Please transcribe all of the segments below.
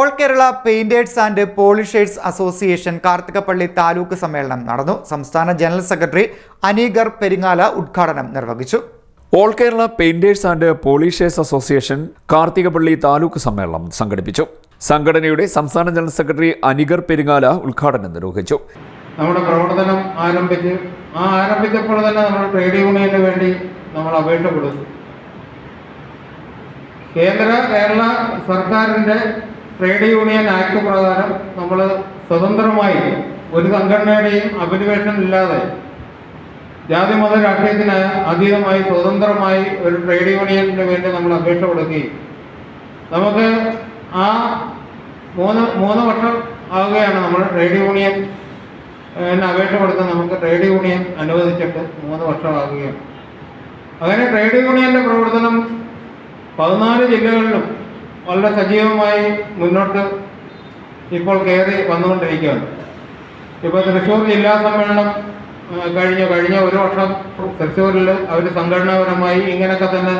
All Kerala painters and polishers association Karthikappally taluk സമ്മേളനം നടന്നു. സംസ്ഥാന ജനറൽ സെക്രട്ടറി അനീഗർ പെരിങ്ങാല ഉദ്ഘാടനം നിർവഹിച്ചു. All Kerala painters and polishers association Karthikappally taluk സമ്മേളനം സംഘടിപ്പിച്ചു. സംഘടനയുടെ സംസ്ഥാന ജനറൽ സെക്രട്ടറി അനിഗർ പെരിങ്ങാല ഉദ്ഘാടനം നിർവഹിച്ചു. നമ്മുടെ പ്രവർത്തനം ആരംഭിച്ച് ആ ആരംഭിച്ചപ്പോൾ തന്നെ നമ്മൾ ട്രേഡ് യൂണിയന് വേണ്ടി നമ്മൾ അപേക്ഷ കൊടുത്തു. കേന്ദ്ര കേരള സർക്കാരിന്റെ ട്രേഡ് യൂണിയൻ ആക്ട് പ്രകാരം നമ്മൾ സ്വതന്ത്രമായി ഒരു സംഘടനയുടെയും അഭിനിവേശം ഇല്ലാതെ ജാതി മത രാഷ്ട്രീയത്തിന് അതീതമായി സ്വതന്ത്രമായി ഒരു ട്രേഡ് യൂണിയനു വേണ്ടി നമ്മൾ അപേക്ഷ കൊടുക്കുകയും നമുക്ക് ആ മൂന്ന് മൂന്ന് വർഷം ആവുകയാണ് നമ്മൾ ട്രേഡ് യൂണിയൻ അപേക്ഷ കൊടുത്ത് നമുക്ക് ട്രേഡ് യൂണിയൻ അനുവദിച്ചിട്ട് മൂന്ന് വർഷമാകുകയാണ് അങ്ങനെ ട്രേഡ് യൂണിയന്റെ പ്രവർത്തനം പതിനാല് ജില്ലകളിലും വളരെ സജീവമായി മുന്നോട്ട് ഇപ്പോൾ കയറി വന്നുകൊണ്ടിരിക്കുകയാണ്. ഇപ്പോൾ തൃശ്ശൂർ ജില്ലാ സമ്മേളനം കഴിഞ്ഞ. കഴിഞ്ഞ ഒരു വർഷം തൃശ്ശൂരിൽ അവർ സംഘടനാപരമായി ഇങ്ങനെയൊക്കെ തന്നെ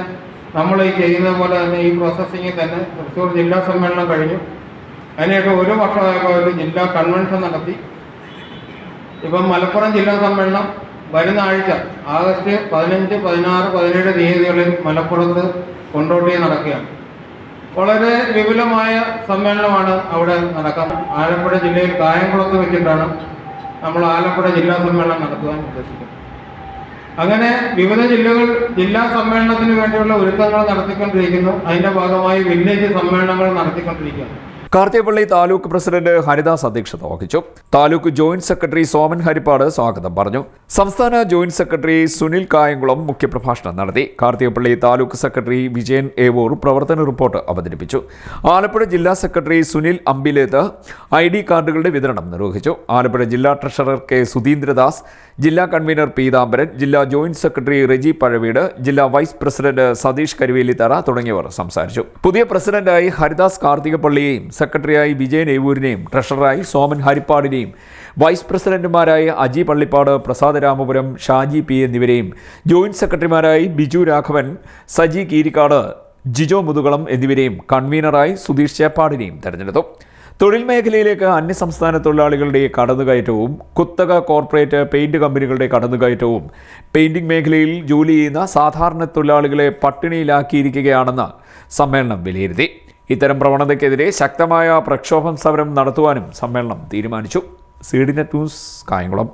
നമ്മൾ ഈ ചെയ്യുന്ന പോലെ തന്നെ ഈ പ്രോസസ്സിങ്ങിൽ തന്നെ തൃശ്ശൂർ ജില്ലാ സമ്മേളനം കഴിഞ്ഞു. അതിനുശേഷം ഒരു വർഷമായപ്പോൾ ഒരു ജില്ലാ കൺവെൻഷൻ നടത്തി. ഇപ്പം മലപ്പുറം ജില്ലാ സമ്മേളനം വരുന്ന ആഴ്ച ആഗസ്റ്റ് പതിനഞ്ച് പതിനാറ് പതിനേഴ് തീയതികളിൽ മലപ്പുറത്ത് കൊണ്ടോട്ടി നടക്കുകയാണ്. വളരെ വിപുലമായ സമ്മേളനമാണ് അവിടെ നടക്കുന്നത് ആലപ്പുഴ ജില്ലയിൽ കായംകുളത്ത് വെച്ചിട്ടാണ് നമ്മൾ ആലപ്പുഴ ജില്ലാ സമ്മേളനം നടത്തുവാൻ ഉദ്ദേശിക്കുന്നത്. അങ്ങനെ വിവിധ ജില്ലകൾ ജില്ലാ സമ്മേളനത്തിന് വേണ്ടിയുള്ള ഒരുക്കങ്ങൾ നടത്തിക്കൊണ്ടിരിക്കുന്നു. അതിന്റെ ഭാഗമായി വില്ലേജ് സമ്മേളനങ്ങൾ നടത്തിക്കൊണ്ടിരിക്കുകയാണ്. കാർത്തികപ്പള്ളി താലൂക്ക് പ്രസിഡന്റ് ഹരിദാസ് അധ്യക്ഷത വഹിച്ചു. താലൂക്ക് ജോയിന്റ് സെക്രട്ടറി സോമൻ ഹരിപ്പാട് സ്വാഗതം പറഞ്ഞു. സംസ്ഥാന ജോയിന്റ് സെക്രട്ടറി സുനിൽ കായംകുളം മുഖ്യപ്രഭാഷണം നടത്തി. കാർത്തികപ്പള്ളി താലൂക്ക് സെക്രട്ടറി വിജയൻ ഏവൂർ പ്രവർത്തന റിപ്പോർട്ട് അവതരിപ്പിച്ചു. ആലപ്പുഴ ജില്ലാ secretary Sunil Ambileth I D കാർഡുകളുടെ വിതരണം നിർവഹിച്ചു. ആലപ്പുഴ ജില്ലാ ട്രഷറർ കെ സുധീന്ദ്രദാസ് ജില്ലാ കൺവീനർ പീതാംബരൻ ജില്ലാ ജോയിന്റ് സെക്രട്ടറി റെജി പഴവീട് ജില്ലാ വൈസ് പ്രസിഡന്റ് സതീഷ് കരുവേലിത്തറ തുടങ്ങിയവർ സംസാരിച്ചു. പുതിയ പ്രസിഡന്റായി ഹരിദാസ് കാർത്തികപ്പള്ളിയെയും സെക്രട്ടറിയായി വിജയൻ ഏവൂരിനെയും ട്രഷററായി സോമൻ ഹരിപ്പാടിനെയും വൈസ് പ്രസിഡന്റുമാരായ അജി പള്ളിപ്പാട് പ്രസാദ് രാമപുരം ഷാജി പി എന്നിവരെയും ജോയിന്റ് സെക്രട്ടറിമാരായി ബിജു രാഘവൻ സജി കീരിക്കാട് ജിജോ മുതുകളം എന്നിവരെയും കൺവീനറായി സുധീഷ് ചേപ്പാടിനെയും തെരഞ്ഞെടുത്തു. തൊഴിൽ മേഖലയിലേക്ക് അന്യസംസ്ഥാന തൊഴിലാളികളുടെ കടന്നുകയറ്റവും കുത്തക കോർപ്പറേറ്റ് പെയിന്റ് കമ്പനികളുടെ കടന്നുകയറ്റവും പെയിന്റിംഗ് മേഖലയിൽ ജോലി ചെയ്യുന്ന സാധാരണ തൊഴിലാളികളെ പട്ടിണിയിലാക്കിയിരിക്കുകയാണെന്ന് സമ്മേളനം വിലയിരുത്തി. ഇത്തരം പ്രവണതയ്ക്കെതിരെ ശക്തമായ പ്രക്ഷോഭം സമരം നടത്തുവാനും സമ്മേളനം തീരുമാനിച്ചു. സീഡിനെ ന്യൂസ് കായംകുളം.